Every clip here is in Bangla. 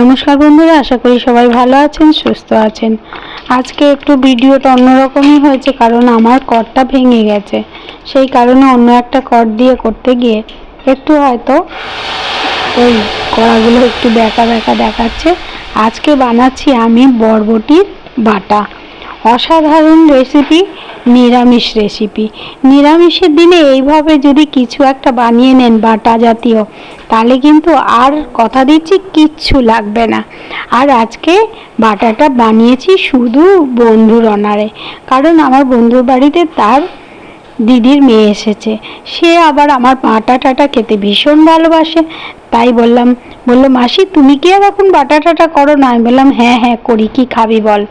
নমস্কার বন্ধুরা, আশা করি সবাই ভালো আছেন, সুস্থ আছেন। আজকে একটু ভিডিওটা অন্যরকমই হয়েছে, কারণ আমার কর্ডটা ভেঙে গেছে। সেই কারণে অন্য একটা কর্ড দিয়ে করতে গিয়ে একটু হয়তো ওই কড়াগুলো একটু বেঁকা বেঁকা দেখাচ্ছে। আজকে বানাচ্ছি আমি বরবটির বাটা। অসাধারণ রেসিপি নিরামিষ রেসিপি নিরামিষের দিনে এইভাবে যদি কিছু একটা বানিয়ে নেন বাটা জাতীয়, তাহলে কিন্তু আর কথা দিচ্ছি, কিচ্ছু লাগবে না। আর আজকে বাটাটা বানিয়েছি শুধু বন্ধুর অনারে। কারণ আমার বন্ধুর বাড়িতে তার দিদির মেয়ে এসেছে। সে আবার আমার বাটা টাটা খেতে ভীষণ ভালোবাসে। তাই বললাম, বলল, মাসি, তুমি কি আর এখন বাটা টাটা করো না? আমি বললাম হ্যাঁ হ্যাঁ করি। কি খাবি বল?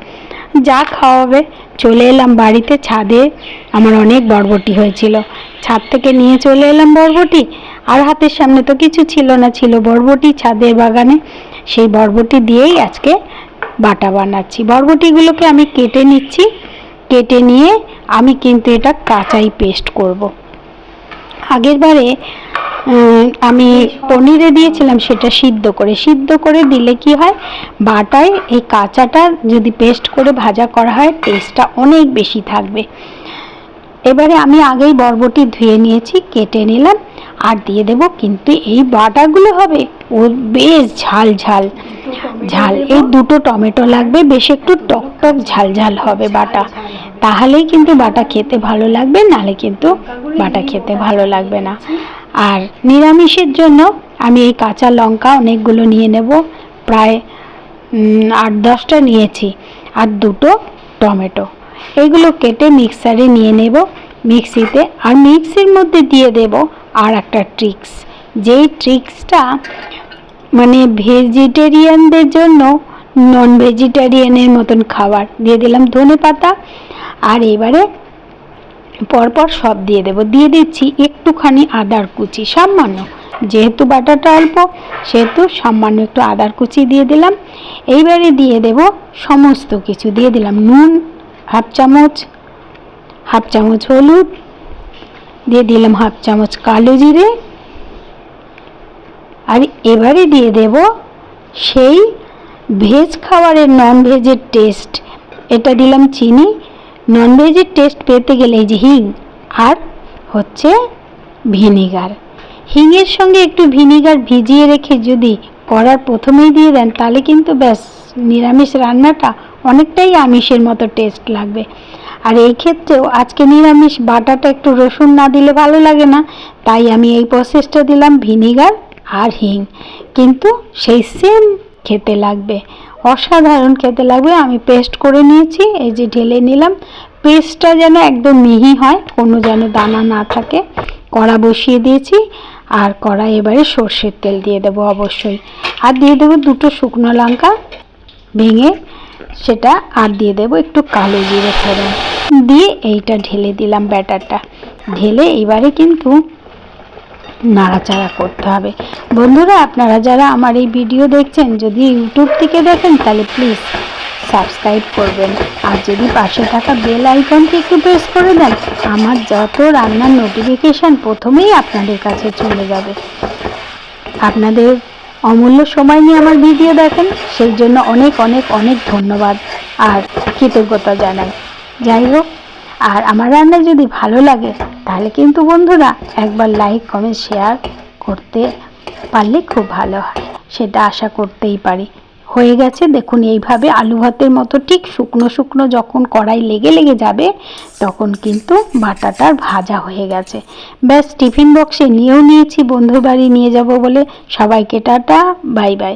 যা খাওয়াবে, চলে এলাম বাড়িতে ছাদে। আমার অনেক বরবটি হয়েছিল। ছাদ থেকে নিয়ে চলে এলাম বরবটি। আর হাতের সামনে তো কিছু ছিল না, ছিল বরবটি ছাদের বাগানে। সেই বরবটি দিয়েই আজকে বাটা বানাচ্ছি। বরবটিগুলোকে আমি কেটে নিচ্ছি। কেটে নিয়ে আমি কিন্তু এটা কাঁচাই পেস্ট করব। আগের বারে আমি পনিরে দিয়েছিলাম, সেটা সিদ্ধ করে। সিদ্ধ করে দিলে কি হয়? বাটায় এই কাঁচাটা যদি পেস্ট করে ভাজা করা হয় টেস্টটা অনেক বেশি থাকবে। এবারে আমি আগেই বরবটি ধুয়ে নিয়েছি, কেটে নিলাম, আর দিয়ে দেব কিন্তু এই বাটাগুলো হবে, ও বেশ ঝাল ঝাল। ঝাল, এই দুটো টমেটো লাগবে, বেশ একটু টক টক ঝাল ঝাল হবে বাটা। তাহলেই কিন্তু বাটা খেতে ভালো লাগবে, নালে কিন্তু বাটা খেতে ভালো লাগবে না। আর নিরামিষের জন্য আমি এই কাঁচা লঙ্কা অনেকগুলো নিয়ে নেব। প্রায় আট, দশটা নিয়েছি। আর দুটো টমেটো। এগুলো কেটে মিক্সারে নিয়ে নেব। মিক্সিতে, আর মিক্সির মধ্যে দিয়ে দেব আর একটা ট্রিক্স। যেই ট্রিক্সটা মানে ভেজিটেরিয়ানদের জন্য নন ভেজিটেরিয়ানের মতন খাবার। দিয়ে দিলাম ধনে পাতা আর এবারে পরপর সব দিয়ে দেব। দিয়ে দিচ্ছি একটুখানি আদার কুচি, সামান্য। যেহেতু বাটাটা অল্প, সেহেতু সামান্য একটু আদার কুচি দিয়ে দিলাম। এইবারে দিয়ে দেব সমস্ত কিছু। দিয়ে দিলাম নুন, হাফ চামচ হাফ চামচ হলুদ, দিয়ে দিলাম হাফ চামচ কালো জিরে। আর এবারে দিয়ে দেব সেই ভেজ খাবারের নন ভেজের টেস্ট এটা দিলাম চিনি নন ভেজের টেস্ট পেতে গেলে এই যে হিং আর হচ্ছে ভিনিগার। হিংয়ের সঙ্গে একটু ভিনিগার ভিজিয়ে রেখে যদি করার প্রথমেই দিয়ে দেন, তাহলে কিন্তু ব্যাস, নিরামিষ রান্নাটা অনেকটাই আমিষের মতো টেস্ট লাগবে। আর এই ক্ষেত্রেও আজকে নিরামিষ বাটাটা একটু রসুন না দিলে ভালো লাগে না, তাই আমি এই প্রসেসটা দিলাম ভিনিগার আর হিং। কিন্তু সেই সেম খেতে লাগবে। অসাধারণ খেতে লাগবে। আমি পেস্ট করে নিয়েছি, এই যে ঢেলে নিলাম। পেস্টটা যেন একদম মিহি হয়, কোনো যেন দানা না থাকে। কড়া বসিয়ে দিয়েছি, আর কড়া এবারে সর্ষের তেল দিয়ে দেবো অবশ্যই। আর দিয়ে দেবো দুটো শুকনো লঙ্কা ভেঙে, সেটা আর দিয়ে দেবো একটু কালো জিরে ফোড়ন। দিয়ে এইটা ঢেলে দিলাম ব্যাটারটা। ঢেলে এবারে কিন্তু নাড়াচাড়া করতে হবে। বন্ধুরা, আপনারা যারা আমার এই ভিডিও দেখছেন, যদি ইউটিউব থেকে দেখেন, তাহলে প্লিজ সাবস্ক্রাইব করবেন। আর যদি পাশে থাকা বেল আইকনটি একটু প্রেস করে দেন, আমার যত রান্নার নোটিফিকেশান প্রথমেই আপনাদের কাছে চলে যাবে। আপনাদের অমূল্য সময় নিয়ে আমার ভিডিও দেখেন, সেই জন্য অনেক অনেক অনেক ধন্যবাদ আর কৃতজ্ঞতা জানাই। যাই হোক আর আমার রান্না যদি ভালো লাগে, তাহলে কিন্তু বন্ধুরা একবার লাইক কমেন্ট শেয়ার করতে পারলে খুব ভালো হয়। সেটা আশা করতেই পারি। হয়ে গেছে, দেখুন এইভাবে আলু ভাতের মতো ঠিক শুকনো শুকনো যখন কড়াই লেগে লেগে যাবে, তখন কিন্তু বাটাটার ভাজা হয়ে গেছে। ব্যাস, টিফিন বক্সে নিয়েও নিয়েছি বন্ধুর বাড়ি নিয়ে যাব বলে। সবাইকে টাটা, বাই বাই।